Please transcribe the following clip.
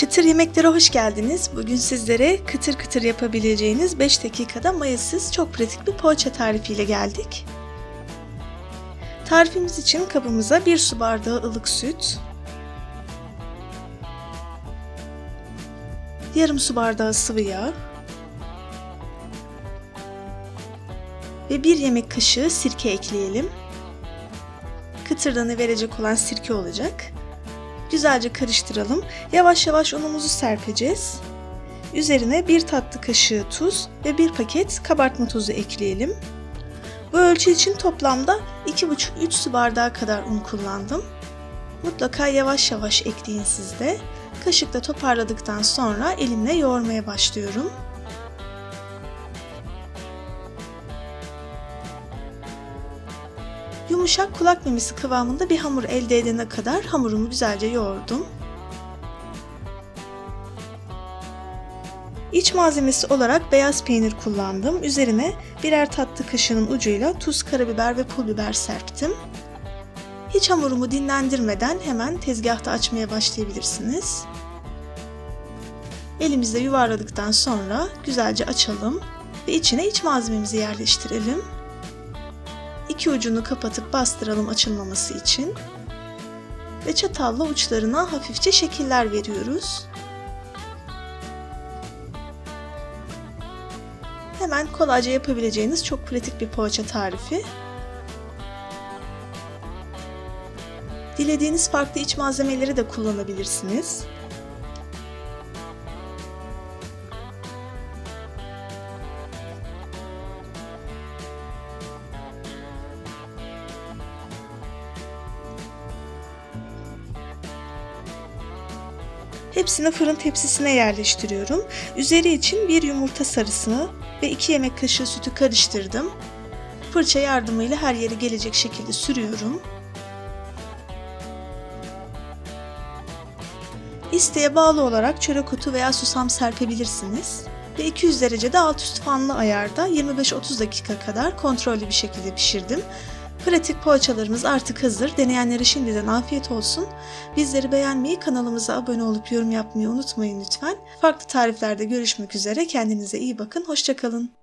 Çıtır yemeklere hoş geldiniz. Bugün sizlere kıtır kıtır yapabileceğiniz 5 dakikada mayasız çok pratik bir poğaça tarifiyle geldik. Tarifimiz için kabımıza 1 su bardağı ılık süt, yarım su bardağı sıvı yağ ve 1 yemek kaşığı sirke ekleyelim. Kıtırdanı verecek olan sirke olacak. Güzelce karıştıralım. Yavaş yavaş unumuzu serpeceğiz. Üzerine bir tatlı kaşığı tuz ve bir paket kabartma tozu ekleyelim. Bu ölçü için toplamda 2,5-3 su bardağı kadar un kullandım. Mutlaka yavaş yavaş ekleyin siz de. Kaşıkla toparladıktan sonra elimle yoğurmaya başlıyorum. Yumuşak kulak memesi kıvamında bir hamur elde edene kadar hamurumu güzelce yoğurdum. İç malzemesi olarak beyaz peynir kullandım. Üzerine birer tatlı kaşığının ucuyla tuz, karabiber ve pul biber serptim. Hiç hamurumu dinlendirmeden hemen tezgahta açmaya başlayabilirsiniz. Elimizde yuvarladıktan sonra güzelce açalım ve içine iç malzememizi yerleştirelim. İki ucunu kapatıp bastıralım açılmaması için. Ve çatalla uçlarına hafifçe şekiller veriyoruz. Hemen kolayca yapabileceğiniz çok pratik bir poğaça tarifi. Dilediğiniz farklı iç malzemeleri de kullanabilirsiniz. Hepsini fırın tepsisine yerleştiriyorum. Üzeri için bir yumurta sarısını ve 2 yemek kaşığı sütü karıştırdım. Fırça yardımıyla her yere gelecek şekilde sürüyorum. İsteğe bağlı olarak çörek otu veya susam serpebilirsiniz. Ve 200 derecede alt üst fanlı ayarda 25-30 dakika kadar kontrollü bir şekilde pişirdim. Pratik poğaçalarımız artık hazır. Deneyenlere şimdiden afiyet olsun. Bizleri beğenmeyi, kanalımıza abone olup yorum yapmayı unutmayın lütfen. Farklı tariflerde görüşmek üzere. Kendinize iyi bakın. Hoşçakalın.